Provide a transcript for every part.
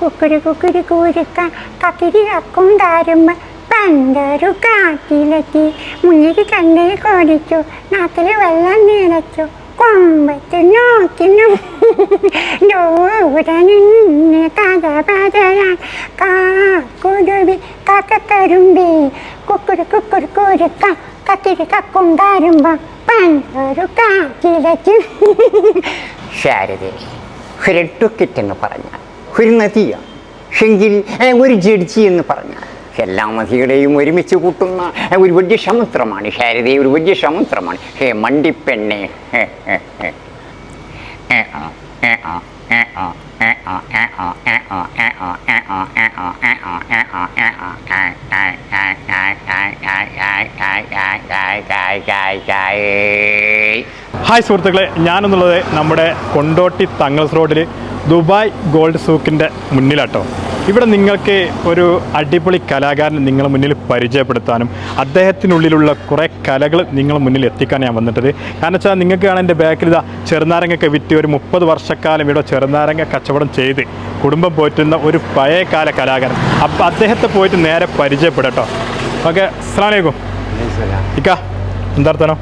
കുക്കുരു കുക്കുരു കൂരുക്ക കക്കിരി കക്കും പണ്ടൊരു കാട്ടിലെത്തി മുന്നിൽ കണ്ണിൽ കോടിച്ചു നാക്കിൽ വെള്ളം നിറച്ചു. കൊമ്പത്ത് നോക്കിനു ദൂരനിന്ന് കക്കത്തരുമ്പി. കുക്കുരു കുക്കുരു കുരുക്ക കക്കും പണ്ടൊരു കാട്ടിലെത്തി. ഹൃട്ടുക്കിറ്റെന്ന് പറഞ്ഞാൽ ഒരു നദിയാണ് പക്ഷെങ്കിൽ ഒരു ജഡ്ജി എന്ന് പറഞ്ഞാൽ എല്ലാ മതികളെയും ഒരുമിച്ച് കൂട്ടുന്ന ഒരു വലിയ സമുദ്രമാണ് ശാരദയെ ഒരു വലിയ സമുദ്രമാണ് ഹേ മണ്ടിപ്പെണ്ണേ ഹായ് സുഹൃത്തുക്കളെ ഞാനെന്നുള്ളത് നമ്മുടെ കൊണ്ടോട്ടി തങ്ങൾസ് റോഡിൽ ദുബായ് ഗോൾഡ് സൂക്കിന്റെ മുന്നിലാട്ടോ. ഇവിടെ നിങ്ങൾക്ക് ഒരു അടിപൊളി കലാകാരനെ നിങ്ങളെ മുന്നിൽ പരിചയപ്പെടുത്താനും അദ്ദേഹത്തിനുള്ളിലുള്ള കുറേ കലകൾ നിങ്ങൾ മുന്നിൽ എത്തിക്കാൻ ഞാൻ വന്നിട്ടത്. കാരണം വെച്ചാൽ നിങ്ങൾക്ക് കാണാൻ എന്റെ ബാക്കിൽ ഇതാ ചെറുനാരങ്ങയൊക്കെ വിറ്റ് ഒരു മുപ്പത് വർഷക്കാലം ഇവിടെ ചെറുനാരങ്ങ കച്ചവടം ചെയ്ത് കുടുംബം പോറ്റുന്ന ഒരു പഴയകാല കലാകാരൻ. അപ്പം അദ്ദേഹത്തെ പോയിട്ട് നേരെ പരിചയപ്പെടട്ടോ. ഓക്കെ അസ്സാം വലൈക്കും ഇക്ക എന്താർത്ഥനോ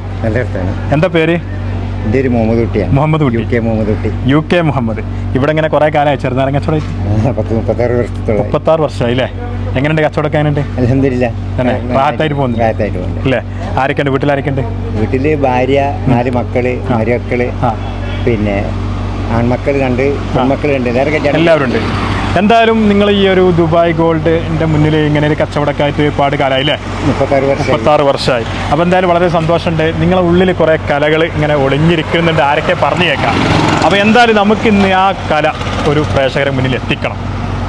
എന്താ പേര്? എന്റെ ഒരു മുഹമ്മദ് കുട്ടിയാണ്. മുഹമ്മദ് കുട്ടി. U K Muhammad Kutty. U K Muhammad. ഇവിടെ ഇങ്ങനെ കുറെ കാലമായി ചെറുനാരങ്ങ കച്ചവടം പത്ത് മുപ്പത്താറ് വർഷത്തോളം മുപ്പത്താറ് വർഷമായി അല്ലേ? എങ്ങനെയുണ്ട് കച്ചവടമൊക്കെ എങ്ങനെയുണ്ട്? അലഹമില്ല തന്നെ റാഹത്തായിട്ട് പോകുന്നു റാഹത്തായിട്ട് പോകുന്നുണ്ട് അല്ലേ ആരൊക്കെയുണ്ട്? വീട്ടിൽ ആരൊക്കെയുണ്ട്? വീട്ടിൽ ഭാര്യ നാല് മക്കൾ മരുമക്കൾ പിന്നെ ആൺമക്കൾ രണ്ട് പെൺമക്കൾ രണ്ട് എല്ലാവരും ഉണ്ട്. എന്തായാലും നിങ്ങൾ ഈ ഒരു ദുബായ് ഗോൾഡിന്റെ മുന്നിൽ ഇങ്ങനെ ഒരു കച്ചവടക്കായിട്ട് ഒരുപാട് കാലമായി അല്ലേ? മുപ്പത്താറ് വർഷം വർഷമായി. അപ്പോൾ എന്തായാലും വളരെ സന്തോഷമുണ്ട്. നിങ്ങളെ ഉള്ളിൽ കുറേ കലകൾ ഇങ്ങനെ ഒളിഞ്ഞിരിക്കുന്നുണ്ട്. ആരൊക്കെ പറഞ്ഞു കേൾക്കാം. അപ്പോൾ എന്തായാലും നമുക്ക് ഇന്ന് ആ കല ഒരു പ്രേക്ഷകരെ മുന്നിൽ എത്തിക്കണം.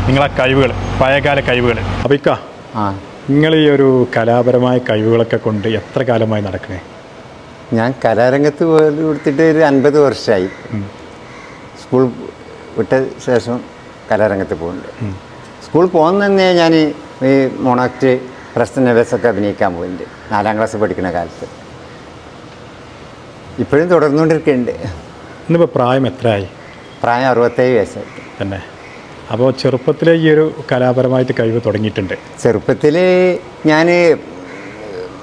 നിങ്ങളെ കഴിവുകൾ പഴയകാല കഴിവുകൾ അപ്പോൾ ഇക്ക നിങ്ങൾ ഈ ഒരു കലാപരമായ കഴിവുകളൊക്കെ കൊണ്ട് എത്ര കാലമായി നടക്കണേ? ഞാൻ കലാരംഗത്ത് പോയി കൊടുത്തിട്ട് ഒരു അൻപത് വർഷമായി. സ്കൂൾ വിട്ട ശേഷം കലാരംഗത്ത് പോകുന്നുണ്ട്. സ്കൂൾ പോകുന്ന പോകുന്നതന്നെ ഞാൻ ഈ മോണാക്ട് പ്രശ്ന വേസൊക്കെ അഭിനയിക്കാൻ പോയിട്ടുണ്ട്. നാലാം ക്ലാസ് പഠിക്കുന്ന കാലത്ത്. ഇപ്പോഴും തുടർന്നുകൊണ്ടിരിക്കുന്നുണ്ട്. ഇന്നിപ്പോൾ പ്രായം എത്രയായി? പ്രായം അറുപത്തേഴ് വയസ്സായി. തന്നെ. അപ്പോൾ ചെറുപ്പത്തിലെ ഈ ഒരു കലാപരമായിട്ട് കഴിവ് തുടങ്ങിയിട്ടുണ്ട്. ചെറുപ്പത്തിൽ ഞാൻ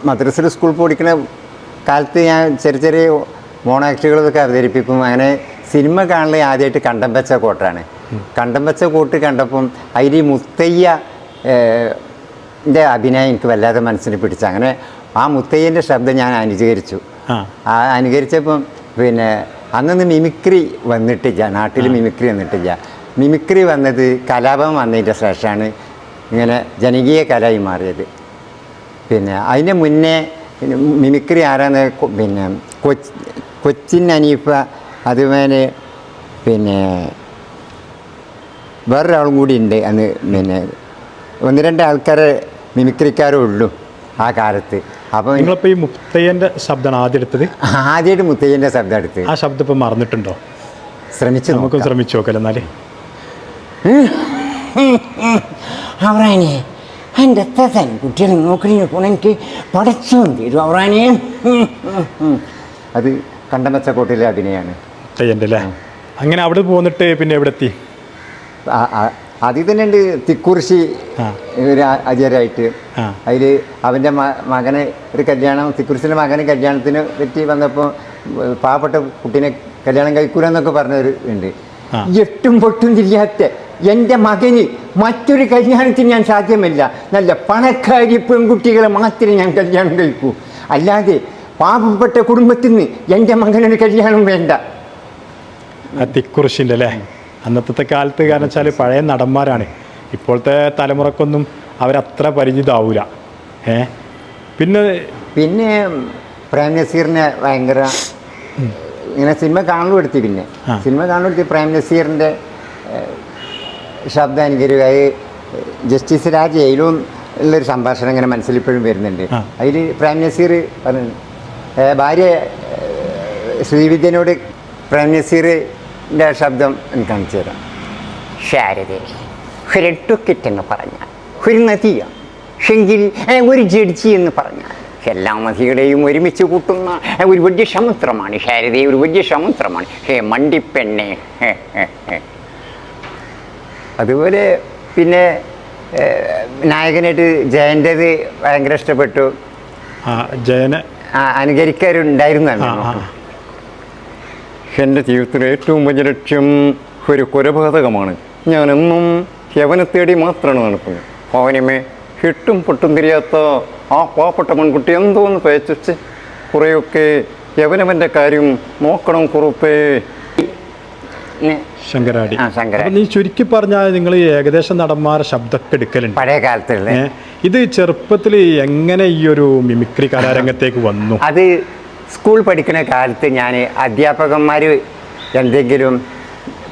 മദ്രസയിൽ സ്കൂൾ പഠിക്കുന്ന കാലത്ത് ഞാൻ ചെറിയ ചെറിയ മോണാക്റ്റുകളൊക്കെ അവതരിപ്പിക്കും. അങ്ങനെ സിനിമ കാണലേ ആദ്യമായിട്ട് കണ്ടംപച്ച കോട്ടാണ്. കണ്ടംപച്ച കോട്ട് കണ്ടപ്പം അതിൽ മുത്തയ്യ അഭിനയം എനിക്ക് വല്ലാതെ മനസ്സിൽ പിടിച്ചു. അങ്ങനെ ആ മുത്തയ്യന്റെ ശബ്ദം ഞാൻ അനുകരിച്ചു. ആ. ആ അനുകരിച്ചപ്പം പിന്നെ അന്നൊന്ന് മിമിക്രി വന്നിട്ടില്ല. നാട്ടിൽ മിമിക്രി വന്നിട്ടില്ല. മിമിക്രി വന്നത് കലാപം വന്നതിന്റെ ശേഷമാണ് ഇങ്ങനെ ജനകീയ കലയായി മാറിയത്. പിന്നെ അതിന്റെ മുന്നേ മിമിക്രി ആരാന്ന് പിന്നെ കൊച്ചിൻ അനീഫ അതുപോലെ പിന്നെ വേറൊരാളും കൂടി ഉണ്ട് അന്ന് പിന്നെ ഒന്ന് രണ്ട് ആൾക്കാരെ മിമിക്രിക്കാരേ ഉള്ളൂ ആ കാലത്ത്. അപ്പോൾ നിങ്ങളിപ്പോൾ ഈ മുത്തയ്യന്റെ ശബ്ദമാണ് ആദ്യം എടുത്തത്? ആദ്യമായിട്ട് മുത്തയ്യന്റെ ശബ്ദം എടുത്ത്. ആ ശബ്ദം ഇപ്പം മറന്നിട്ടുണ്ടോ? ശ്രമിച്ചു നമുക്ക്. ശ്രമിച്ചു നോക്കല്ലോ എന്നാൽ അവറാനെ എന്റെ തൻ കുട്ടികളെ നോക്കി പോണ എനിക്ക് പടച്ചോൻ തരും അവറാനെ അത് കണ്ടമച്ചക്കോട്ടിലെ അഭിനയമാണ് മുത്തയ്യന്റെ അല്ലേ? അങ്ങനെ അവിടെ പോന്നിട്ട് പിന്നെ എവിടെ എത്തി അതിൽ തന്നെ ഉണ്ട് തിക്കുറിശി ഒരു അജയരായിട്ട് അതിൽ അവന്റെ മകനെ ഒരു കല്യാണം തിക്കുറിശിന്റെ മകനെ കല്യാണത്തിന് പറ്റി വന്നപ്പോൾ പാവപ്പെട്ട കുട്ടീനെ കല്യാണം കഴിക്കൂലെന്നൊക്കെ പറഞ്ഞൊരു ഉണ്ട്. എട്ടും പൊട്ടും തിരിയാത്ത എന്റെ മകന് മറ്റൊരു കല്യാണത്തിന് ഞാൻ സാധ്യമല്ല. നല്ല പണക്കാരി പെൺകുട്ടികളെ മാത്രമേ ഞാൻ കല്യാണം കഴിക്കൂ. അല്ലാതെ പാവപ്പെട്ട കുടുംബത്തിൽ നിന്ന് എന്റെ മകനൊരു കല്യാണം വേണ്ട. തിക്കുറിശിന്റെ അല്ലേ? അന്നത്തെ കാലത്ത് കാരണം വെച്ചാൽ പഴയ നടന്മാരാണ്. ഇപ്പോഴത്തെ തലമുറക്കൊന്നും അവരത്ര പരിചിതാവൂല. ഏ? പിന്നെ പിന്നെ പ്രേം നസീറിനെ ഭയങ്കര ഇങ്ങനെ സിനിമ കാണലും എടുത്തി പിന്നെ. സിനിമ കാണലും എടുത്തി പ്രേം നസീറിന്റെ ശബ്ദം എനിക്കൊരു അത് ജസ്റ്റിസ് രാജ് ജയിലും ഉള്ളൊരു സംഭാഷണം ഇങ്ങനെ മനസ്സിൽ ഇപ്പോഴും വരുന്നുണ്ട്. അതിൽ പ്രേം നസീർ പറഞ്ഞു ഭാര്യ ശ്രീവിദ്യനോട് പ്രേം നസീറിന്റെ ശബ്ദം എനിക്ക് കാണിച്ചു തരാം. ശാരദേ ഹുരട്ടുക്കിറ്റ് എന്ന് പറഞ്ഞാൽ ഒരു നദിയാണ് ഷെങ്കിൽ ഒരു ജഡ്ജി എന്ന് പറഞ്ഞാൽ എല്ലാ നദികളെയും ഒരുമിച്ച് കൂട്ടുന്ന ഒരു വലിയ സമുദ്രമാണ്. ശാരദേ ഒരു വലിയ സമുദ്രമാണ്. ഹേ മണ്ടിപ്പെണ്ണെ. അതുപോലെ പിന്നെ നായകനായിട്ട് ജയന്റെത് ഭയങ്കര ഇഷ്ടപ്പെട്ടു. ജയന് അനുകരിക്കാരുണ്ടായിരുന്നു അനുകരിക്കാറുണ്ടായിരുന്നു ആ അന്ന്. ആ എന്റെ ജീവിതത്തിലെ ഏറ്റവും വലിയ ലക്ഷ്യം ഒരു കൊലപാതകമാണ്. ഞാനെന്നും യവനെ തേടി മാത്രമാണ് നടക്കുന്നത്. അവനുമേ ഹിട്ടും പൊട്ടും തിരിയാത്ത ആ പാവപ്പെട്ട പെൺകുട്ടി എന്തോന്ന് പേച്ചിച്ച് കുറേയൊക്കെ യവനവന്റെ കാര്യം നോക്കണം കുറുപ്പേ. ശങ്കരാടി. നീ ചുരുക്കി പറഞ്ഞാൽ നിങ്ങൾ ഏകദേശം നടന്മാരെ ശബ്ദമൊക്കെ എടുക്കലുണ്ട്. പഴയ കാലത്തുള്ള ഇത് ചെറുപ്പത്തിൽ എങ്ങനെ ഈ ഒരു മിമിക്രി കലാരംഗത്തേക്ക് വന്നു? അത് സ്കൂൾ പഠിക്കുന്ന കാലത്ത് ഞാൻ അധ്യാപകന്മാർ എന്തെങ്കിലും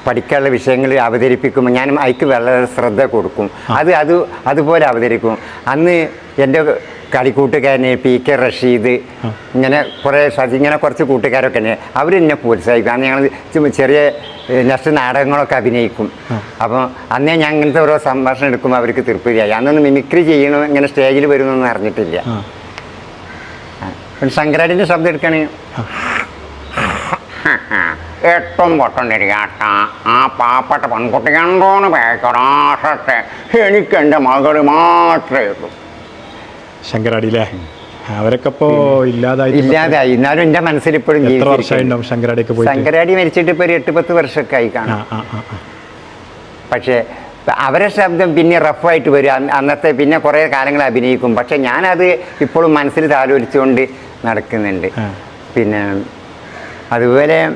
പഠിക്കാനുള്ള വിഷയങ്ങൾ അവതരിപ്പിക്കുമ്പോൾ ഞാൻ അതിക്ക് വളരെ ശ്രദ്ധ കൊടുക്കും. അത് അത് അതുപോലെ അവതരിക്കും. അന്ന് എന്റെ കളിക്കൂട്ടുകാരനെ പി കെ റഷീദ് ഇങ്ങനെ കുറേ സജി ഇങ്ങനെ കുറച്ച് കൂട്ടുകാരൊക്കെ തന്നെ അവർ എന്നെ പ്രോത്സാഹിക്കും അന്ന് ഞങ്ങൾ ചെറിയ നെക്സ്റ്റ് നാടകങ്ങളൊക്കെ അഭിനയിക്കും. അപ്പോൾ അന്നേ ഞാൻ ഇങ്ങനത്തെ ഓരോ സംഭാഷണം എടുക്കുമ്പോൾ അവർക്ക് തൃപ്തിയായി. അന്നൊന്ന് മിമിക്രി ചെയ്യണം ഇങ്ങനെ സ്റ്റേജിൽ വരുമെന്നൊന്നും അറിഞ്ഞിട്ടില്ല. ശങ്കരാടിന്റെ ശബ്ദം എടുക്കുകയാണെങ്കിൽ എട്ടും പൊട്ടും തിരിയാട്ട ആ പാവപ്പെട്ട പെൺകുട്ടി എന്തോന്ന് പേക്കറാശത്തെ എനിക്ക് എന്റെ മകൾ മാത്രമേ ഉള്ളൂ. ശങ്കരാടിയിലെ അവരൊക്കെ ഇപ്പോ ഇല്ലാതായി ഇല്ലാതായി. എന്നാലും എന്റെ മനസ്സിൽ ഇപ്പോഴും എത്ര. വർഷമായിട്ടുണ്ടാവും ശങ്കരാടിയൊക്കെ ശങ്കരാടി മരിച്ചിട്ട് ഇപ്പോൾ ഒരു എട്ട് പത്ത് വർഷമൊക്കെ ആയി കാണാം. പക്ഷേ അവരെ ശബ്ദം പിന്നെ റഫായിട്ട് വരും. അന്ന് അന്നത്തെ പിന്നെ കുറേ കാലങ്ങൾ അഭിനയിക്കും. പക്ഷെ ഞാനത് ഇപ്പോഴും മനസ്സിൽ താലോലിച്ചുകൊണ്ട് നടക്കുന്നുണ്ട്. പിന്നെ അതുപോലെ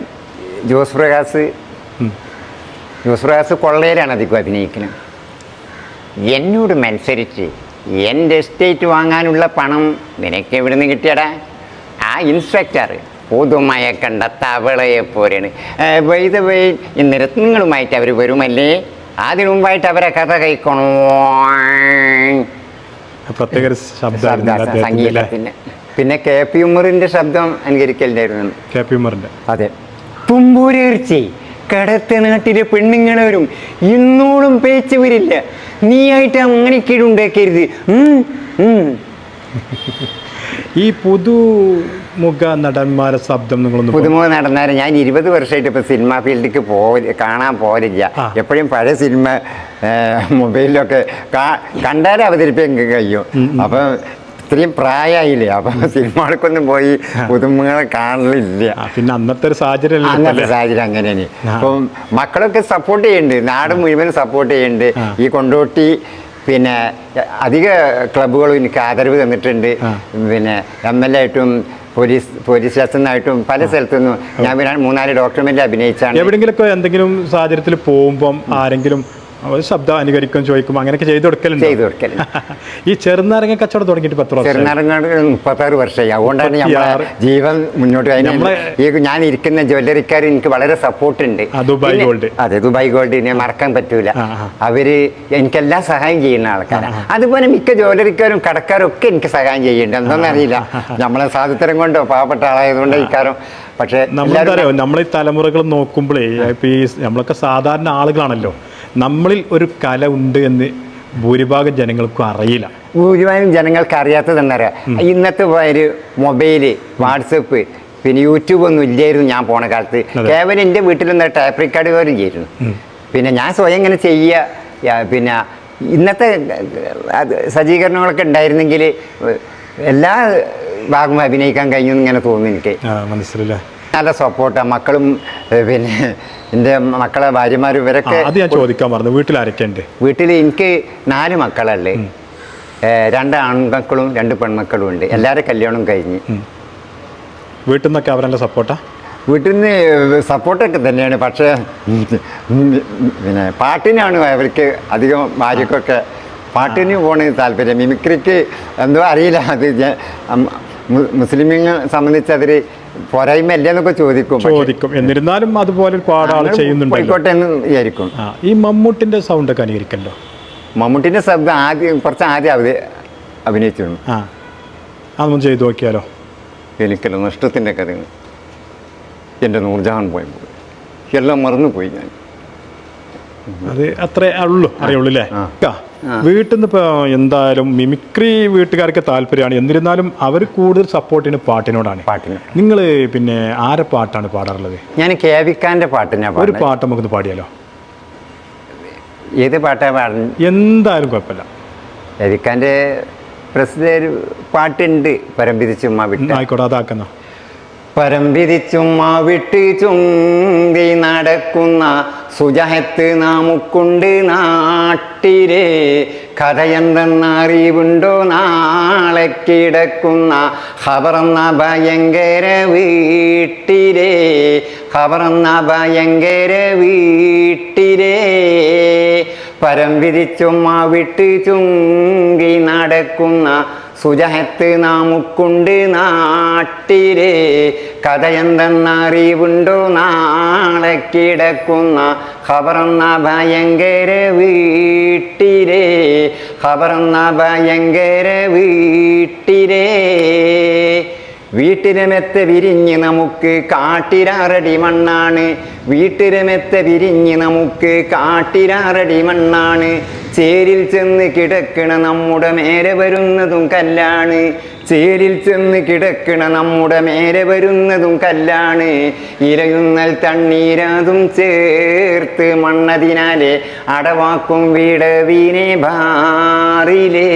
ജോസ് പ്രകാശ്. ജോസ് പ്രകാശ് കൊള്ളയിലാണ് അധികം അഭിനയിക്കുന്നത്. എന്നോട് മത്സരിച്ച് എന്റെ എസ്റ്റേറ്റ് വാങ്ങാനുള്ള പണം നിനക്ക് എവിടെ നിന്ന് കിട്ടിയടാ? ആ ഇൻസ്പെക്ടർ പുതുമയക്കണ്ട തവളയെ പോലെയാണ്. വൈദ വൈ ഇന്ന് രത്നങ്ങളുമായിട്ട് അവർ വരുമല്ലേ? അതിനു മുമ്പായിട്ട് അവരെ കഥ കഴിക്കണോ പ്രത്യേക ശബ്ദ- സംഗീതത്തിന്റെ. പിന്നെ കെ പി ഉമ്മറിന്റെ ശബ്ദം അനുകരിക്കലുണ്ടായിരുന്നു കെ പി ഉമ്മറിന്റെ അതെ. തുമ്പൂരേർച്ചി കടത്തെ നാട്ടിലെ പെണ്ണുങ്ങളവരും ഇന്നോളം പേച്ചവരില്ല നീ നീയായിട്ട് അങ്ങനെ കീഴുണ്ടാക്കരുത്. ഈ പുതുമുഖ നടന്മാരെ ശബ്ദം നിങ്ങളൊന്ന് പുതുമുഖ നടന്മാരെ ഞാൻ ഇരുപത് വർഷമായിട്ട് ഇപ്പോൾ സിനിമ ഫീൽഡിലേക്ക് പോവില്ല കാണാൻ പോരില്ല എപ്പോഴും പഴയ സിനിമ മൊബൈലിലൊക്കെ കണ്ടാലേ അവതരിപ്പിക്കാൻ കഴിയും. അപ്പം ഇത്രയും പ്രായമായില്ലേ അപ്പം സിനിമകൾക്കൊന്നും പോയി പുതുമുഖങ്ങളെ കാണലില്ല. പിന്നെ അന്നത്തെ ഒരു സാഹചര്യം അന്നത്തെ സാഹചര്യം അങ്ങനെയാണ്. അപ്പം മക്കളൊക്കെ സപ്പോർട്ട് ചെയ്യുന്നുണ്ട് നാട് മുഴുവൻ സപ്പോർട്ട് ചെയ്യുന്നുണ്ട് ഈ കൊണ്ടോട്ടി പിന്നെ അധിക ക്ലബ്ബുകളും എനിക്ക് ആദരവ് തന്നിട്ടുണ്ട്. പിന്നെ എം എൽ എ ആയിട്ടും പോലീസ് പോലീസ് സ്റ്റേഷനായിട്ടും പല സ്ഥലത്തുനിന്നും ഞാൻ പിന്നെ മൂന്നാൽ ഡോക്യുമെന്റ് അഭിനയിച്ചാണ്. എവിടെങ്കിലും എന്തെങ്കിലും സാഹചര്യത്തിൽ പോകുമ്പം ആരെങ്കിലും ഒരു ശബ്ദം അനുകരിക്കും ചോദിക്കും അങ്ങനെയൊക്കെ ചെയ്തു കൊടുക്കലുണ്ട്? ചെയ്തു കൊടുക്കലുണ്ട്. ഈ ചെറുനാരങ്ങ കച്ചവടം തുടങ്ങിയിട്ട് പത്ത് വർഷം ചെറുനാരങ്ങാട് മുപ്പത്താറ് വർഷമായി. അതുകൊണ്ടാണ്. നമ്മളെ ജീവൻ മുന്നോട്ട് നമ്മളെ- ഈ ഞാൻ ഇരിക്കുന്ന ജ്വല്ലറിക്കാർ എനിക്ക് വളരെ സപ്പോർട്ട് ഉണ്ട്. Dubai gold. അതെ ദുബായ് ഗോൾഡ് ഞാൻ മറക്കാൻ പറ്റൂല. അവർ എനിക്കെല്ലാം സഹായം ചെയ്യുന്ന ആൾക്കാരാണ് അതുപോലെ മിക്ക ജ്വല്ലറിക്കാരും കടക്കാരും ഒക്കെ എനിക്ക് സഹായം ചെയ്യുന്നുണ്ട്. എന്താണെന്ന് അറിയില്ല. നമ്മളെ സാധുത്തരം കൊണ്ടോ? പാവപ്പെട്ട ആളായതുകൊണ്ട് ഇക്കാരം. പക്ഷെ നമ്മളെന്താ നമ്മൾ ഈ തലമുറകൾ നോക്കുമ്പോഴേ ഇപ്പൊ ഈ നമ്മളൊക്കെ സാധാരണ ആളുകളാണല്ലോ. നമ്മളിൽ ഒരു കല ഉണ്ട് എന്ന് ഭൂരിഭാഗം ജനങ്ങൾക്കും അറിയില്ല. ഭൂരിഭാഗം ജനങ്ങൾക്ക് അറിയാത്തത് എന്നറിയാം ഇന്നത്തെ ഒരു മൊബൈൽ വാട്സപ്പ് പിന്നെ യൂട്യൂബ് ഒന്നും ഇല്ലായിരുന്നു ഞാൻ പോണ കാലത്ത്. കേവലം എന്റെ വീട്ടിലൊന്ന് ടൈപ്പ് റെക്കോർഡ് പോലും ചെയ്തിരുന്നു പിന്നെ ഞാൻ സ്വയം ഇങ്ങനെ ചെയ്യുക പിന്നെ ഇന്നത്തെ സജ്ജീകരണങ്ങളൊക്കെ ഉണ്ടായിരുന്നെങ്കിൽ എല്ലാ ഭാഗവും അഭിനയിക്കാൻ കഴിഞ്ഞു ഇങ്ങനെ തോന്നുന്നു എനിക്ക്. മനസ്സിലല്ലേ നല്ല സപ്പോർട്ടാണ് മക്കളും പിന്നെ എന്റെ മക്കളെ ഭാര്യമാരും ഇവരൊക്കെ അത് ഞാൻ ചോദിക്കാൻ പറഞ്ഞു വീട്ടിൽ ആരൊക്കെയുണ്ട്? വീട്ടിൽ എനിക്ക് നാല് മക്കളല്ലേ? രണ്ട് ആൺമക്കളും രണ്ട് പെൺമക്കളും ഉണ്ട്. എല്ലാവരും കല്യാണം കഴിഞ്ഞ്. വീട്ടിൽ നിന്നൊക്കെ അവരെല്ലാം സപ്പോർട്ടാ വീട്ടിൽ നിന്ന് സപ്പോർട്ടൊക്കെ തന്നെയാണ്. പക്ഷേ പിന്നെ പാട്ടിനാണ് അവർക്ക് അധികം ഭാര്യക്കൊക്കെ പാട്ടിന് പോണ താല്പര്യം. മിമിക്രിക്ക് എന്തോ അറിയില്ല. അത് മുസ്ലിമിനെ സംബന്ധിച്ച് അതിൽ പോരായ്മ അല്ലേന്നൊക്കെ ചോദിക്കും ചോദിക്കും. എന്നിരുന്നാലും അതുപോലെ ഒരുപാട് ആൾ അങ്ങനെ എന്ന് വിചാരിക്കും. ഈ മമ്മൂട്ടിന്റെ സൗണ്ട് ഒക്കെ അനുകരിക്കല്ലോ മമ്മൂട്ടിന്റെ ശബ്ദം ആദ്യം കുറച്ച് ആദ്യം അവർ അഭിനയിച്ചിരുന്നു. ആ അതൊന്നും ചെയ്തു നോക്കിയാലോ? എനിക്കല്ല നഷ്ടത്തിന്റെ കഥകൾ എന്റെ നൂർജഹാൻ പോയപ്പോൾ എല്ലാം മറന്നുപോയി ഞാൻ. അത് അത്രേ ഉള്ളൂ അറിയുള്ളൂ അല്ലേ. വീട്ടിൽ നിന്ന് ഇപ്പോൾ എന്തായാലും മിമിക്രി വീട്ടുകാർക്ക് താല്പര്യമാണ്. എന്നിരുന്നാലും അവർ കൂടുതൽ സപ്പോർട്ട് ചെയ്യുന്നത് പാട്ടിനോടാണ്. പാട്ടിന്. നിങ്ങൾ പിന്നെ ആരെ പാട്ടാണ് പാടാറുള്ളത്? ഞാൻ കേവിക്കാന്റെ ഒരു പാട്ട് നമുക്കൊന്ന് പാടിയാലോ? ഏത് പാട്ടാണ് പാടുന്നത് എന്തായാലും കുഴപ്പമില്ല. കേവിക്കാന്റെ പ്രസിദ്ധ ഒരു പാട്ടുണ്ട്. പരംപിരിച്ചുമ്മ വിട്ട. ആയിക്കോട്ടെ അതാക്കുന്ന? പരംപിരിച്ചുമ്മ വിട്ട് ചുങ്കി നടക്കുന്ന സുജഹത്ത് നാമുക്കുണ്ട് നാട്ടിലെ കഥയെന്തെന്നറിവുണ്ടോ നാളെ കിടക്കുന്ന ഖബറന്ന ഭയങ്കര വീട്ടിലെ ഖബറന്ന ഭയങ്കര വീട്ടിലെ പരം വിരിച്ചുമ്മ വിട്ട് ചുങ്കി നടക്കുന്ന സുജഹത്ത് നാമുക്കുണ്ട് നാട്ടിലെ കഥയെന്തെന്നറിവുണ്ടോ? നാളെ കിടക്കുന്ന ഖബറെന്ന ഭയങ്കര വീട്ടിലെ ഖബറെന്ന ഭയങ്കര വീട്ടിലെ വീട്ടിലുമെത്ത വിരിഞ്ഞ് നമുക്ക് കാട്ടിരാറടി മണ്ണാണ്. വീട്ടിലുമെത്ത വിരിഞ്ഞ് നമുക്ക് കാട്ടിരാറടി മണ്ണാണ്. ചേരിൽ ചെന്ന് കിടക്കണ നമ്മുടെ മേലെ വരുന്നതും കല്ലാണ്. ചേരിൽ ചെന്ന് കിടക്കണ നമ്മുടെ മേലെ വരുന്നതും കല്ലാണ്. ഇരയുന്നൽ തണ്ണീരാതും ചേർത്ത് മണ്ണതിനാലെ അടവാക്കും വീടവീനെ ഭാറിലേ.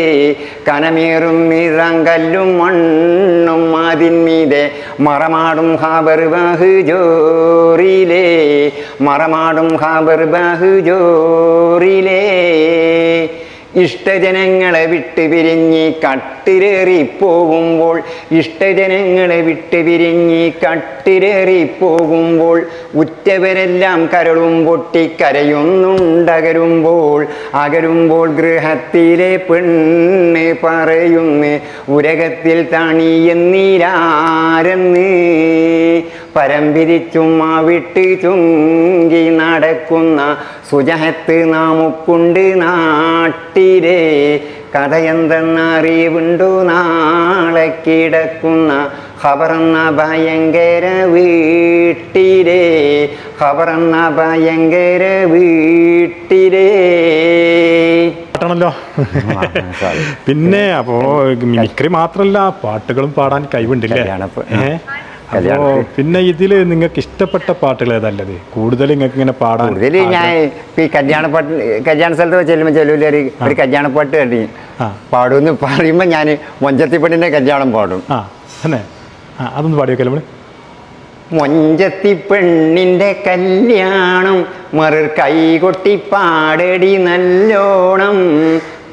കനമേറും നിറം കല്ലും മണ്ണും അതിന്മീതെ മറമാടും ഹാബർ ബാഹു ജോറിലേ. മറമാടും ഹാബർ ബാഹു ജോറിലേ. ഇഷ്ടജനങ്ങളെ വിട്ട് പിരിഞ്ഞ് കട്ടിലേറി പോകുമ്പോൾ ഇഷ്ടജനങ്ങളെ വിട്ട് പിരിഞ്ഞ് കട്ടിലേറി പോകുമ്പോൾ ഉറ്റവരെല്ലാം കരളും പൊട്ടി കരയുന്നുണ്ടകരുമ്പോൾ അകരുമ്പോൾ ഗൃഹത്തിലെ പെണ്ണ് പറയുന്നു ഉരകത്തിൽ തണിയെന്നീരാരെന്ന് പരംപിരിച്ചുമ്മ വിട്ട് ചുങ്കി നടക്കുന്ന സുജഹത്ത് നാമുക്കുണ്ട് നാട്ടിലെ കഥയെന്തെന്നറിവുണ്ടു നാളെ കിടക്കുന്ന ഖബറെന്ന ഭയങ്കര വീട്ടിലെ ഖബറെന്ന ഭയങ്കര വീട്ടിലെ. പാട്ടാണല്ലോ. പിന്നെ അപ്പോ മിമിക്രി മാത്രല്ല പാട്ടുകളും പാടാൻ കഴിവുണ്ടല്ലേ? ഏ? പിന്നെ ഇതിൽ നിങ്ങൾക്ക് ഇഷ്ടപ്പെട്ട പാട്ടുകൾ ഏതല്ലത് കൂടുതൽ നിങ്ങൾക്ക് ഇങ്ങനെ പാടാൻ കൂടുതൽ ഞാൻ ഈ കല്യാണപ്പാട്ട് കല്യാണ സ്ഥലത്ത് ചെല്ലുമ്പോൾ ചെല്ലുമ്പോൾ ഒരു കല്യാണ പാട്ട് കണ്ടി. പാടുമെന്ന് പറയുമ്പോൾ ഞാൻ മൊഞ്ചത്തിപ്പെട്ടിന്റെ കല്യാണം പാടും. ആ ആ അതൊന്ന് പാടി വെക്കല്ലേ നമ്മൾ. മൊഞ്ചത്തി പെണ്ണിന്റെ കല്യാണം മറർ കൈകൊട്ടി പാടടി നല്ലോണം.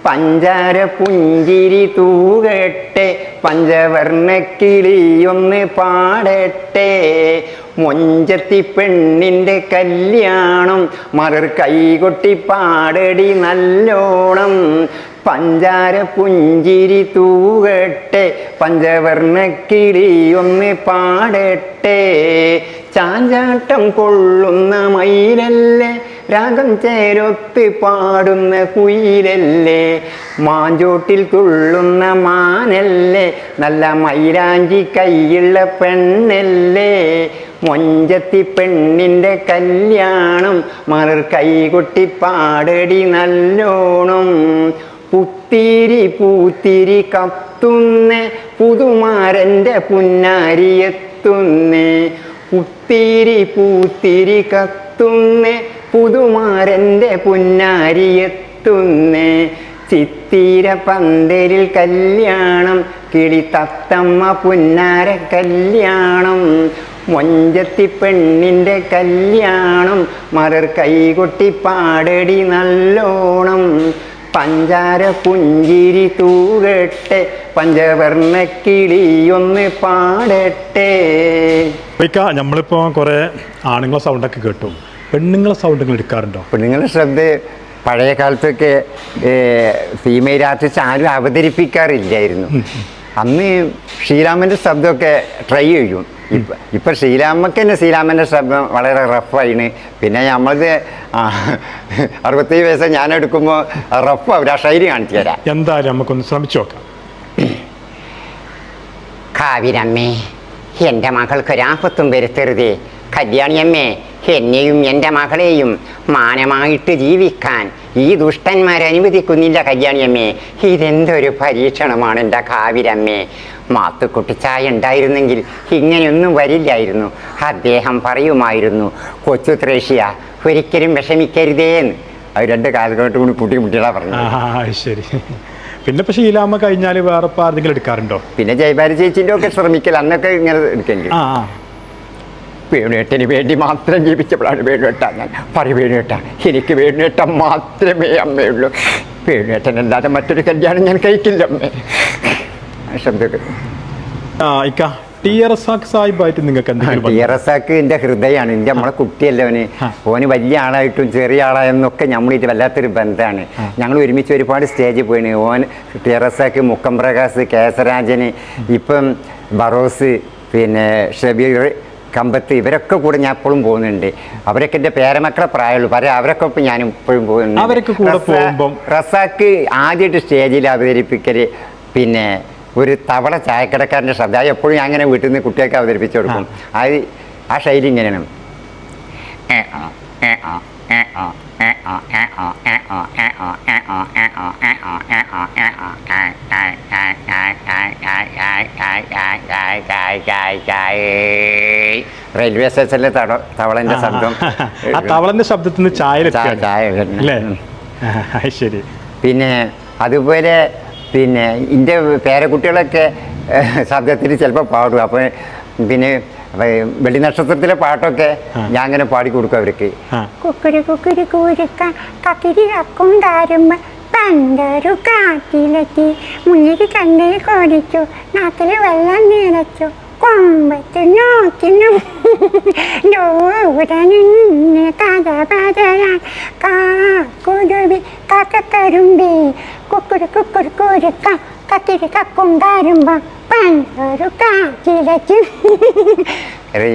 പഞ്ചാര പുഞ്ചിരി തൂകട്ടെ പഞ്ചവർണക്കിളിയൊന്ന് പാടട്ടെ. മൊഞ്ചത്തി പെണ്ണിന്റെ കല്യാണം മറർ കൈകൊട്ടി പാടടി നല്ലോണം. പഞ്ചാര പുഞ്ചിരി തൂകട്ടെ പഞ്ചവർണ കിളിയൊന്ന് പാടട്ടെ. ചാഞ്ചാട്ടം കൊള്ളുന്ന മയിലല്ലേ രാഗം ചേരൊത്ത് പാടുന്ന കുയിലല്ലേ? മാഞ്ചോട്ടിൽ തുള്ളുന്ന മാനല്ലേ? നല്ല മൈരാഞ്ചി കൈയുള്ള പെണ്ണല്ലേ? മൊഞ്ചത്തി പെണ്ണിന്റെ കല്യാണം മലർ കൈകൊട്ടി പാടടി നല്ലോണം. പുത്തിരി പൂത്തിരി കത്തുന്ന പുതുമാരന്റെ പുന്നാരിയെത്തുന്നേ പുത്തിരി പൂത്തിരി കത്തുന്നേ പുതുമാരന്റെ പുന്നാരിയെത്തുന്നേ. ചിത്തിര പന്തലിൽ കല്യാണം കിളി തത്തമ്മ പുന്നാര കല്യാണം. മൊഞ്ചത്തി പെണ്ണിന്റെ കല്യാണം മറർ കൈകൊട്ടി പാടടി നല്ലോണം. പഞ്ചാര പുഞ്ചിരി തൂകട്ടെ പഞ്ചവർണക്കിളി ഒന്ന് പാടട്ടെ. നമ്മളിപ്പോ കുറെ ആണുങ്ങളെ സൗണ്ടൊക്കെ കേട്ടു. പെണ്ണുങ്ങളെ സൗണ്ടുകൾ എടുക്കാറുണ്ടോ? പെണ്ണുങ്ങളെ ശ്രദ്ധ പഴയ കാലത്തൊക്കെ ഫീമെയിൽ ആർട്ടിസ്റ്റ് ആരും അവതരിപ്പിക്കാറില്ലായിരുന്നു. അന്ന് ശ്രീരാമന്റെ ശബ്ദമൊക്കെ ട്രൈ ചെയ്യും. ഇപ്പം ഇപ്പം ശ്രീരാമക്ക് തന്നെ ശ്രീരാമന്റെ ശബ്ദം വളരെ റഫായിന് പിന്നെ നമ്മളത് അറുപത്തേഴ് വയസ്സ് ഞാൻ എടുക്കുമ്പോൾ റഫ് അവർ ആ ശൈലി കാണിച്ചു തരാം. എന്തായാലും നമുക്കൊന്ന് ശ്രമിച്ചു നോക്കാം. കാവിരമ്മേ എന്റെ മകൾക്ക് ഒരാപത്തും വരുത്തരുതേ. കല്യാണിയമ്മേ എന്നെയും എന്റെ മകളെയും മാനമായിട്ട് ജീവിക്കാൻ ഈ ദുഷ്ടന്മാരനുവദിക്കുന്നില്ല കല്യാണിയമ്മേ. ഇതെന്തൊരു പരീക്ഷണമാണ് എന്റെ കാവിരമ്മേ മാത്തുക്കുട്ടിച്ചായ ഉണ്ടായിരുന്നെങ്കിൽ ഇങ്ങനെയൊന്നും വരില്ലായിരുന്നു. അദ്ദേഹം പറയുമായിരുന്നു കൊച്ചു ത്രേഷ്യ ഒരിക്കലും വിഷമിക്കരുതേന്ന്. അത് രണ്ട് കാലഘട്ടം കൂടി കൂട്ടി മുട്ടികളാ ആ പറഞ്ഞു ശരി. പിന്നെ ഇപ്പൊ ശീലാമ്മ കഴിഞ്ഞാൽ വേറെ ആരെങ്കിലും എടുക്കാറുണ്ടോ? പിന്നെ ജയഭാരി ചേച്ചിന്റെ ഒക്കെ ശ്രമിക്കൽ അന്നൊക്കെ ഇങ്ങനെ ആ. വേണുവേട്ടന് വേണ്ടി മാത്രം ജീവിച്ചപ്പോഴാണ് വേണുവേട്ട ഞാൻ പറ വേണുവേട്ട എനിക്ക് വേണുവേട്ട മാത്രമേ അമ്മയുള്ളൂ വേണുവേട്ടൻ അല്ലാതെ മറ്റൊരു കല്യാണം ഞാൻ കഴിക്കില്ല അമ്മേ. ആ ഇക്ക ടി റസാഖ് സാഹിബായിട്ട് നിങ്ങൾക്ക് എന്തെങ്കിലും ടി ബന്ധം? ആർ എസ് എന്റെ ഹൃദയമാണ്. എന്റെ നമ്മളെ കുട്ടിയല്ലേ അവന്? ഓന് വലിയ ആളായിട്ടും ചെറിയ ആളായെന്നൊക്കെ നമ്മളിത് വല്ലാത്തൊരു ബന്ധമാണ്. ഞങ്ങൾ ഒരുമിച്ച് ഒരുപാട് സ്റ്റേജിൽ പോയിന്. ഓൻ ടി ആർ എസ് ആക്ക് മുക്കം പ്രകാശ് കേസരാജന് ഇപ്പം ബറോസ് പിന്നെ ഷബീർ കമ്പത്ത് ഇവരൊക്കെ കൂടെ ഞാൻ എപ്പോഴും പോകുന്നുണ്ട് അവരൊക്കെ എന്റെ പേരമക്കളെ പ്രായമുള്ളൂ പറയാം അവരൊക്കെ ഒപ്പം ഞാൻ ഇപ്പോഴും പോകുന്നുണ്ട് റസാക്ക് ആദ്യമായിട്ട് സ്റ്റേജിൽ അവതരിപ്പിക്കൽ പിന്നെ ഒരു തവള ചായക്കടക്കാരന്റെ ശബ്ദം അത് എപ്പോഴും ഞാൻ അങ്ങനെ വീട്ടിൽ നിന്ന് കുട്ടികൾക്ക് അവതരിപ്പിച്ചു കൊടുക്കും അത് ആ ശൈലി ഇങ്ങനെയാണ് റെയിൽവേ സ്റ്റേഷനിലെ തവളന്റെ ശബ്ദം. ആ തവളന്റെ ശബ്ദത്തിൽ നിന്ന് ചായ ചായ-. ശരി. പിന്നെ അതുപോലെ പിന്നെ എന്റെ പേരക്കുട്ടികളൊക്കെ ശബ്ദത്തിൽ ചിലപ്പോൾ പാടും. അപ്പോൾ പിന്നെ വെള്ളി നക്ഷത്രത്തിലെ പാട്ടൊക്കെ ഞാൻ അങ്ങനെ പാടി കൊടുക്കും അവർക്ക്. കുക്കുരി കുക്കുരി കൂരുക്ക കക്കിരി കക്കും കാരുമ്പ പണ്ടൊരു കാട്ടിലെത്തി. മുന്നിൽ കണ്ണിൽ കോടിച്ചു നാക്കിൽ വെള്ളം നിറച്ചു. കൊമ്പത്ത് നോക്കിനും. ദൂരെ നിന്ന് കഥ പറയാൻ കാക്കുരുവി കാക്കക്കരുമ്പി. കുക്കുരു കുക്കുരു കൂരുക്ക കക്കിരി കക്കും കാട്ടിലെത്തി ഒരു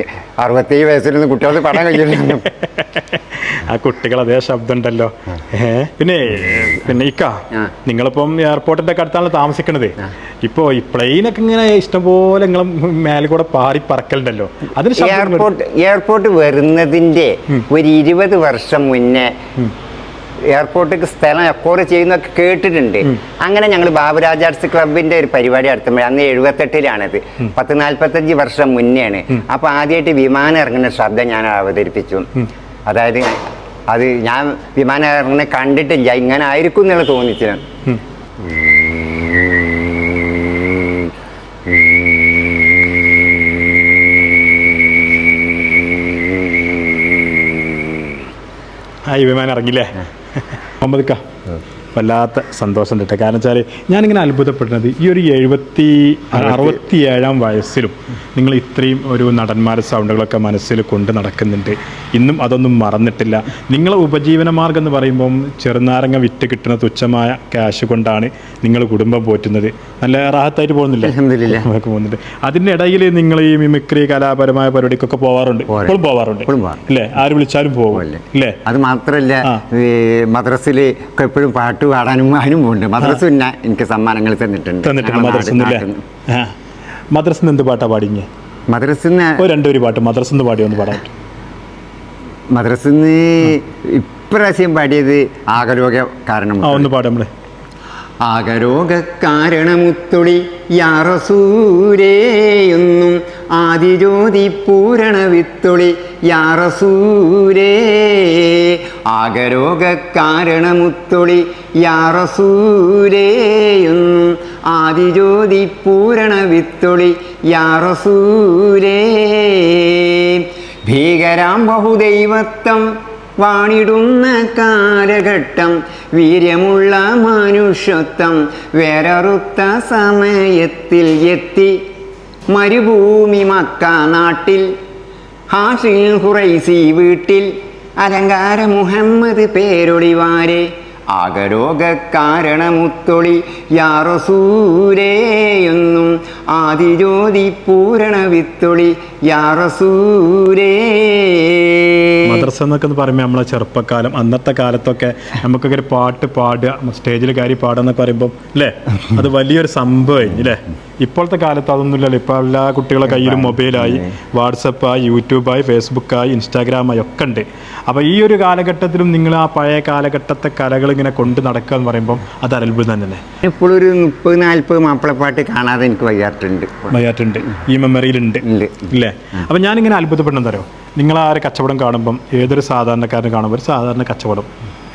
അറുപത്തേഴ് വയസ്സിലൊന്നും കുട്ടികൾ പാടാൻ കഴിയില്ല ആ കുട്ടികൾ അതേ ശബ്ദം ഉണ്ടല്ലോ ഏ പിന്നെ പിന്നെ ഇക്ക. നിങ്ങളിപ്പം എയർപോർട്ടിന്റെ അടുത്താണ് താമസിക്കണത്. ഇപ്പോ ഈ പ്ലെയിനൊക്കെ ഇങ്ങനെ ഇഷ്ടംപോലെ നിങ്ങൾ മേലെ കൂടെ പാറി പറക്കലുണ്ടല്ലോ. അതിന് എയർപോർട്ട് എയർപോർട്ട് വരുന്നതിന്റെ ഒരു ഇരുപത് വർഷം മുന്നേ എയർപോർട്ടിക്ക് സ്ഥലം അക്കോറ് ചെയ്യുന്നൊക്കെ കേട്ടിട്ടുണ്ട്. അങ്ങനെ ഞങ്ങൾ ബാബുരാജ് ആർട്സ് ക്ലബിന്റെ ഒരു പരിപാടി നടത്തുമ്പോൾ അന്ന് എഴുപത്തെട്ടിലാണത്. പത്ത് നാല്പത്തഞ്ച് വർഷം മുന്നെയാണ്. അപ്പൊ ആദ്യമായിട്ട് വിമാനം ഇറങ്ങുന്ന ശബ്ദം ഞാൻ അവതരിപ്പിച്ചു. അതായത് അത് ഞാൻ വിമാനം ഇറങ്ങുന്ന കണ്ടിട്ടില്ല. ഇങ്ങനെ ആയിരിക്കും എന്നുള്ള തോന്നിച്ചു ഉം. ആ ഈ വിമാനം ഇറങ്ങില്ലേ Vamos de വല്ലാത്ത സന്തോഷം കിട്ടുക കാരണം വെച്ചാൽ ഞാനിങ്ങനെ അത്ഭുതപ്പെടുന്നത് ഈ ഒരു എഴുപത്തി അറുപത്തി ഏഴാം വയസ്സിലും നിങ്ങൾ ഇത്രയും ഒരു നടന്മാരുടെ സൗണ്ടുകളൊക്കെ മനസ്സിൽ കൊണ്ട് നടക്കുന്നുണ്ട്. ഇന്നും അതൊന്നും മറന്നിട്ടില്ല. നിങ്ങളെ ഉപജീവന മാർഗം എന്ന് പറയുമ്പം ചെറുനാരങ്ങ വിറ്റ് കിട്ടുന്ന തുച്ഛമായ ക്യാഷ് കൊണ്ടാണ് നിങ്ങൾ കുടുംബം പോറ്റുന്നത്. നല്ല റാഹത്തായിട്ട് പോകുന്നില്ല. പോകുന്നുണ്ട്. അതിന്റെ ഇടയിൽ നിങ്ങൾ ഈ മിമിക്രി കലാപരമായ പരിപാടിക്കൊക്കെ പോവാറുണ്ട്. ഇപ്പോഴും പോവാറുണ്ട്? അല്ലേ ആര് വിളിച്ചാലും പോകും. അല്ലേ അത് മാത്രമല്ല മദ്രസിൽ ഒക്കെ എപ്പോഴും പാട്ട് പാടാനും അതിനും പോകുന്നുണ്ട് മദ്രസ് പിന്നെ എനിക്ക് സമ്മാനങ്ങൾ തന്നിട്ടുണ്ട്. തന്നിട്ടുണ്ട് മദ്രസിന്ന് എന്ത് പാട്ടാ പാടിഞ്ഞേ? മദ്രസിന്ന് ഒരു രണ്ടൊരു പാട്ട് മദ്രസിന്ന് പാടി ഒന്ന് പാടാൻ? മദ്രസിന്ന് ഇപ്രാവശ്യം പാടിയത് ആകലോക കാരണം ഒന്ന് പാടാം നമ്മളെ. ആകരോഗ കാരണമുത്തുളി യാറസൂരേയൊന്നും ആദിജ്യോതി പൂരണ വിത്തുളി യാറസൂരേ ആകരോഗ കാരണമുത്തുളി യാറസൂരേയും ആദിജ്യോതി പൂരണ വിത്തുളി യാറസൂരേ. ഭീകരാം ബഹുദൈവത്വം വാണിടുന്ന കാലഘട്ടം വീര്യമുള്ള മനുഷ്യത്വം വേററുത്ത സമയത്തിൽ എത്തി മരുഭൂമി മക്ക നാട്ടിൽ ഹാഷിൽ ഹുറൈസി വീട്ടിൽ അലങ്കാര മുഹമ്മദ് പേരൊളിവാരെ ആകരോഗ കാരണമുത്തൊളി യാറസൂരേയൊന്നും ആദിജ്യോതി പൂരണ വിത്തുളി യാറസൂരേ. മദ്രസ എന്നൊക്കെ എന്ന് പറയുമ്പോൾ നമ്മളെ ചെറുപ്പക്കാലം അന്നത്തെ കാലത്തൊക്കെ നമുക്കൊക്കെ ഒരു പാട്ട് പാടുക സ്റ്റേജിൽ കയറി പാടുക എന്ന് പറയുമ്പോൾ അല്ലേ അത് വലിയൊരു സംഭവം അല്ലേ ഇപ്പോഴത്തെ കാലത്ത് അതൊന്നുമില്ലല്ലോ. ഇപ്പോൾ എല്ലാ കുട്ടികളുടെ കയ്യിലും മൊബൈലായി വാട്സപ്പായി യൂട്യൂബായി ഫേസ്ബുക്കായി ഇൻസ്റ്റാഗ്രാമായി ഒക്കെ ഉണ്ട്. അപ്പോൾ ഈ ഒരു കാലഘട്ടത്തിലും നിങ്ങൾ ആ പഴയ കാലഘട്ടത്തെ കലകൾ ഇങ്ങനെ കൊണ്ട് നടക്കുക എന്ന് പറയുമ്പോൾ അത് അത്ഭുതം തന്നെ ഇപ്പോഴൊരു മുപ്പത് നാൽപ്പത് മാപ്പിളപ്പാട്ട് കാണാതെ എനിക്ക് വയ്യാത്ത ബൈയാട്ടുണ്ട് ബയാറ്റുണ്ട് ഈ മെമ്മറിയിലുണ്ട്. ഇല്ലേ? അപ്പം ഞാനിങ്ങനെ അത്ഭുതപ്പെടുന്നത് തരോ നിങ്ങൾ ആ ഒരു കച്ചവടം കാണുമ്പം ഏതൊരു സാധാരണക്കാരനെ കാണുമ്പോൾ ഒരു സാധാരണ കച്ചവടം.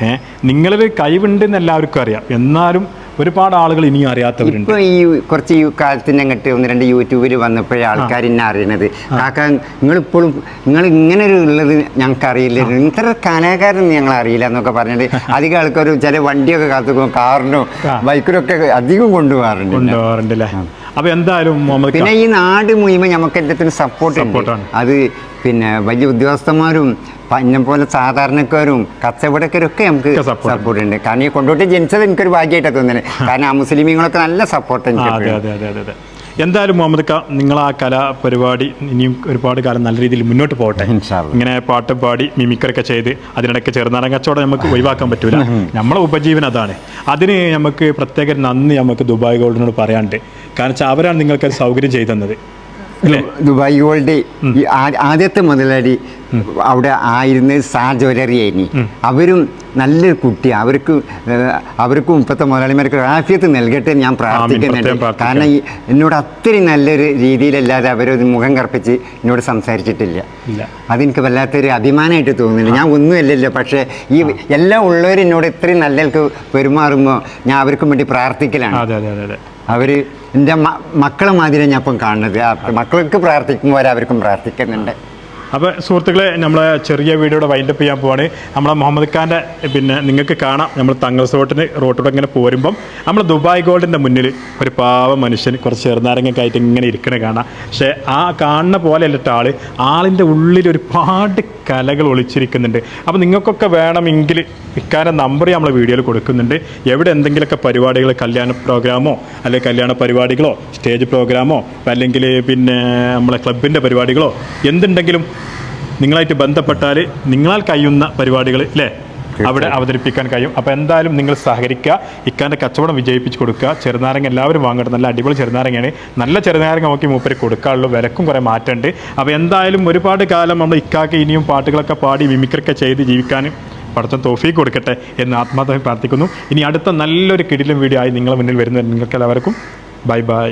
ഏഹ് നിങ്ങളൊരു കഴിവുണ്ട് എന്ന് എല്ലാവർക്കും അറിയാം. എന്നാലും ഒരുപാട് ആളുകൾ ഇനിയും അറിയാത്തവരുണ്ട്. ഇപ്പൊ ഈ കുറച്ച് ഈ കാലത്തിന് അങ്ങോട്ട് ഒന്ന് രണ്ട് യൂട്യൂബിൽ വന്നപ്പോഴേ ആൾക്കാർ എന്നെ അറിയണത്. കാക്ക നിങ്ങളിപ്പോഴും നിങ്ങൾ ഇങ്ങനെ ഒരു ഉള്ളത് ഞങ്ങൾക്ക് അറിയില്ല ഇത്ര കലാകാരൻ ഞങ്ങൾ അറിയില്ല എന്നൊക്കെ പറഞ്ഞിട്ട് അധികം ആൾക്കാർ ചില വണ്ടിയൊക്കെ കാത്തുക്കും കാറിനോ. ബൈക്കിനോ ഒക്കെ അധികം കൊണ്ടുപോകാറുണ്ട്. കൊണ്ടുപോകാറുണ്ട് അല്ലേ അപ്പൊ എന്തായാലും മുഹമ്മദ് പിന്നെ ഈ നാട് മുഴുവൻ നമുക്ക് എല്ലാത്തിനും സപ്പോർട്ട് സപ്പോർട്ടാണ്. അത് പിന്നെ വലിയ ഉദ്യോഗസ്ഥന്മാരും പഞ്ഞം പോലെ സാധാരണക്കാരും കച്ചവടക്കാരൊക്കെ നമുക്ക്. സപ്പോർട്ട് ഉണ്ട്. കാരണം ഈ കൊണ്ടോട്ട് ജനിച്ചത് എനിക്കൊരു ഭാഗ്യമായിട്ടാണ് തോന്നുന്നത്. കാരണം ആ മുസ്ലിമീങ്ങളൊക്കെ നല്ല സപ്പോർട്ട് എനിക്ക് അതെ അതെ അതെ അതെ. എന്തായാലും മുഹമ്മദ് ഖാൻ നിങ്ങൾ ആ കലാപരിപാടി ഇനിയും ഒരുപാട് കാലം നല്ല രീതിയിൽ മുന്നോട്ട് പോകട്ടെ. ഇങ്ങനെ പാട്ട് പാടി മിമിക്കറൊക്കെ ചെയ്ത് അതിനിടയ്ക്ക് ചെറുനാടൻ കച്ചവടം നമുക്ക് ഒഴിവാക്കാൻ പറ്റൂല. നമ്മളെ ഉപജീവനം അതാണ്. അതിന് നമുക്ക് പ്രത്യേക നന്ദി നമുക്ക് ദുബായ് ഗോൾഡിനോട് പറയാണ്ട് കാരണം വെച്ചാൽ അവരാണ് നിങ്ങൾക്ക് സൗകര്യം ചെയ്തു തന്നത്. ദുബായ് ഗോൾഡ് ആദ്യത്തെ മുതലടി അവിടെ ആയിരുന്ന സാ ജ്വല്ലറിയായിനി അവരും നല്ലൊരു കുട്ടി. അവർക്ക് അവർക്കും ഇപ്പോഴത്തെ മുതലാളിമാർക്ക് ആഫിയത്ത് നൽകട്ടെ ഞാൻ പ്രാർത്ഥിക്കുന്നുണ്ട്. കാരണം എന്നോട് അത്രയും നല്ലൊരു രീതിയിലല്ലാതെ അവരൊരു മുഖം കറപ്പിച്ച് എന്നോട് സംസാരിച്ചിട്ടില്ല. അതെനിക്ക് വല്ലാത്തൊരു അഭിമാനമായിട്ട് തോന്നുന്നില്ല. ഞാൻ ഒന്നുമല്ലല്ലോ പക്ഷേ ഈ എല്ലാം ഉള്ളവർ എന്നോട് ഇത്രയും നല്ലവർക്ക് പെരുമാറുമ്പോൾ ഞാൻ അവർക്കും വേണ്ടി പ്രാർത്ഥിക്കലാണ്. അവർ എന്റെ മക്കളെ മാതിരി ഞാൻ ഇപ്പം കാണുന്നത്. മക്കൾക്ക് പ്രാർത്ഥിക്കുമ്പോൾ അവർക്കും പ്രാർത്ഥിക്കുന്നുണ്ട്. അപ്പോൾ സുഹൃത്തുക്കളെ നമ്മൾ ചെറിയ വീഡിയോയുടെ വൈൻഡപ്പ് ചെയ്യാൻ പോവാണ്. നമ്മളെ മുഹമ്മദ് ഖാന്റെ പിന്നെ നിങ്ങൾക്ക് കാണാം. നമ്മൾ തങ്ങൾ റോട്ടിന് റോട്ടിലൂടെ ഇങ്ങനെ പോരുമ്പം നമ്മൾ ദുബായ് ഗോൾഡിന്റെ മുന്നിൽ ഒരു പാവ മനുഷ്യൻ കുറച്ച് ചെറുനാരങ്ങൊക്കെ ആയിട്ട് ഇങ്ങനെ ഇരിക്കണ കാണാം. പക്ഷേ ആ കാണുന്ന പോലെ അല്ലിട്ട് ആൾ ആളിന്റെ ഉള്ളിൽ ഒരുപാട് കലകൾ ഒളിച്ചിരിക്കുന്നുണ്ട്. അപ്പോൾ നിങ്ങൾക്കൊക്കെ വേണമെങ്കിൽ ഇക്കാരം നമ്പർ നമ്മൾ വീഡിയോയിൽ കൊടുക്കുന്നുണ്ട്. എവിടെ എന്തെങ്കിലുമൊക്കെ പരിപാടികൾ കല്യാണ പ്രോഗ്രാമോ അല്ലെങ്കിൽ കല്യാണ പരിപാടികളോ സ്റ്റേജ് പ്രോഗ്രാമോ അല്ലെങ്കിൽ പിന്നെ നമ്മളെ ക്ലബിന്റെ പരിപാടികളോ എന്തുണ്ടെങ്കിലും നിങ്ങളായിട്ട് ബന്ധപ്പെട്ടാൽ നിങ്ങളാൽ കഴിയുന്ന പരിപാടികൾ അല്ലേ അവിടെ അവതരിപ്പിക്കാൻ കഴിയും. അപ്പോൾ എന്തായാലും നിങ്ങൾ സഹകരിക്കുക. ഇക്കാന്റെ കച്ചവടം വിജയിപ്പിച്ച് കൊടുക്കുക. ചെറുനാരങ്ങ എല്ലാവരും വാങ്ങട്ടെ. നല്ല അടിപൊളി ചെറുനാരങ്ങയാണ്. നല്ല ചെറുനാരങ്ങ നോക്കി മൂപ്പര് കൊടുക്കാറുള്ളൂ. വിലക്കും കുറേ മാറ്റമുണ്ട്. അപ്പോൾ എന്തായാലും ഒരുപാട് കാലം നമ്മൾ ഇക്കാക്ക് ഇനിയും പാട്ടുകളൊക്കെ പാടി മിമിക്രൊക്കെ ചെയ്ത് ജീവിക്കാനും പഠിത്തം തോഫീക്ക് കൊടുക്കട്ടെ എന്ന് ആത്മാർത്ഥമായി പ്രാർത്ഥിക്കുന്നു. ഇനി അടുത്ത നല്ലൊരു കിടിലും വീഡിയോ ആയി നിങ്ങളുടെ മുന്നിൽ വരുന്നത് നിങ്ങൾക്ക് എല്ലാവർക്കും ബൈ ബൈ.